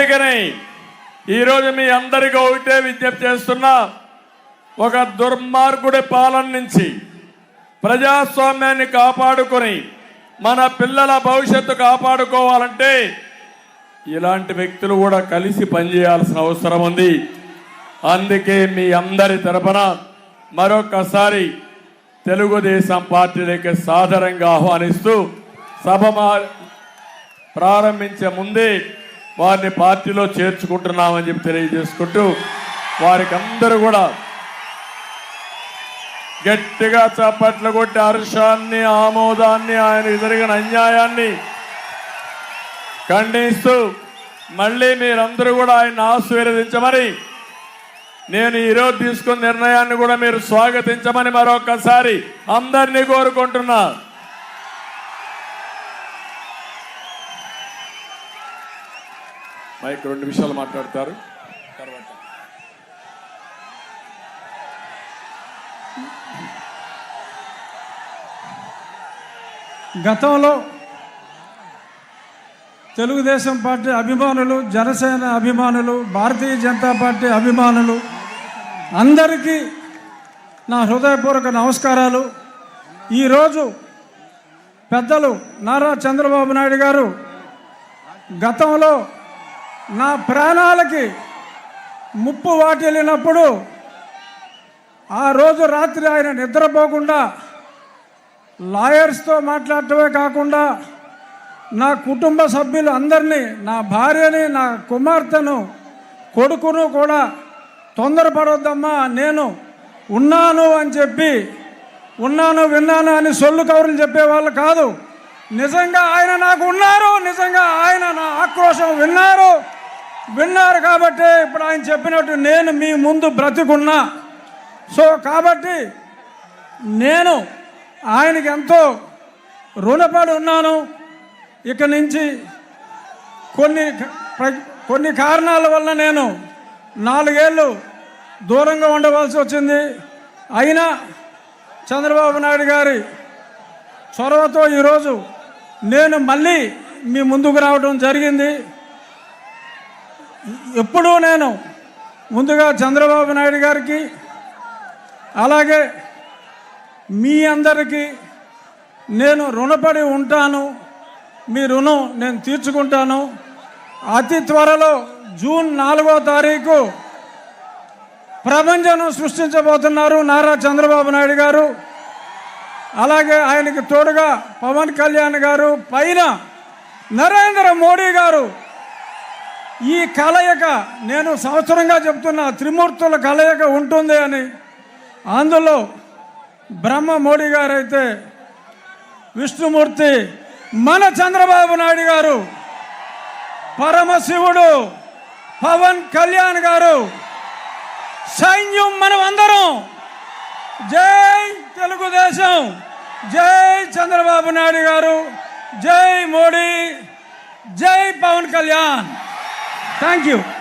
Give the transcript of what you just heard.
అందుకని ఈరోజు మీ అందరికీ ఒకటే విజ్ఞప్తి చేస్తున్నా. ఒక దుర్మార్గుడి పాలన నుంచి ప్రజాస్వామ్యాన్ని కాపాడుకొని మన పిల్లల భవిష్యత్తు కాపాడుకోవాలంటే ఇలాంటి వ్యక్తులు కూడా కలిసి పనిచేయాల్సిన అవసరం ఉంది. అందుకే మీ అందరి తరపున మరొకసారి తెలుగుదేశం పార్టీలకి సాధారణంగా ఆహ్వానిస్తూ సభ ప్రారంభించే ముందే వారిని పార్టీలో చేర్చుకుంటున్నామని చెప్పి తెలియజేసుకుంటూ వారికి అందరూ కూడా గట్టిగా చప్పట్లు కొట్టి హర్షాన్ని ఆమోదాన్ని ఆయన జరిగిన అన్యాయాన్ని ఖండిస్తూ మళ్ళీ మీరందరూ కూడా ఆయన ఆశీర్వదించమని నేను ఈరోజు తీసుకున్న నిర్ణయాన్ని కూడా మీరు స్వాగతించమని మరొకసారి అందరినీ కోరుకుంటున్నాను మైక్ రెండు నిమిషాలు మాట్లాడతారు. తర్వాత. గతంలో తెలుగుదేశం పార్టీ అభిమానులు జనసేన అభిమానులు భారతీయ జనతా పార్టీ అభిమానులు అందరికీ నా హృదయపూర్వక నమస్కారాలు. ఈరోజు పెద్దలు నారా చంద్రబాబు నాయుడు గారు గతంలో నా ప్రాణాలకి ముప్పు వాటిల్లినప్పుడు ఆ రోజు రాత్రి ఆయన నిద్రపోకుండా లాయర్స్తో మాట్లాడటమే కాకుండా నా కుటుంబ సభ్యులు అందరినీ నా భార్యని నా కుమార్తెను కొడుకును కూడా తొందరపడొద్దమ్మా నేను ఉన్నాను అని చెప్పి ఉన్నాను విన్నాను అని సొల్లు కౌరులు చెప్పేవాళ్ళు కాదు. నిజంగా ఆయన నాకు ఉన్నారు నిజంగా ఆయన నా ఆక్రోశం విన్నారు. విన్నారు కాబట్టి ఇప్పుడు ఆయన చెప్పినట్టు నేను మీ ముందు బ్రతుకున్నా. సో కాబట్టి నేను ఆయనకి ఎంతో రుణపడి ఉన్నాను. ఇక నుంచి కొన్ని ప్ర- కొన్ని కారణాల వల్ల నేను నాలుగేళ్ళు దూరంగా ఉండవలసి వచ్చింది. అయినా చంద్రబాబు నాయుడు గారి చొరవతో ఈరోజు నేను మళ్ళీ మీ ముందుకు రావడం జరిగింది. ఎప్పుడూ నేను ముందుగా చంద్రబాబు నాయుడు గారికి అలాగే మీ అందరికీ నేను రుణపడి ఉంటాను. మీ రుణం నేను తీర్చుకుంటాను. అతి త్వరలో జూన్ నాలుగో తారీఖు ప్రపంచం సృష్టించబోతున్నారు నారా చంద్రబాబు నాయుడు గారు. అలాగే ఆయనకి తోడుగా పవన్ కళ్యాణ్ గారు పైన నరేంద్ర మోడీ గారు ఈ కలయిక నేను సంవత్సరంగా చెప్తున్న త్రిమూర్తుల కలయిక ఉంటుంది అని. అందులో బ్రహ్మ మోడీ గారైతే విష్ణుమూర్తి మన చంద్రబాబు నాయుడు గారు పరమశివుడు పవన్ కళ్యాణ్ గారు సైన్యం మనం అందరం జై తెలుగుదేశం జై చంద్రబాబు నాయుడు గారు జై మోడీ జై పవన్ కళ్యాణ్. Thank you.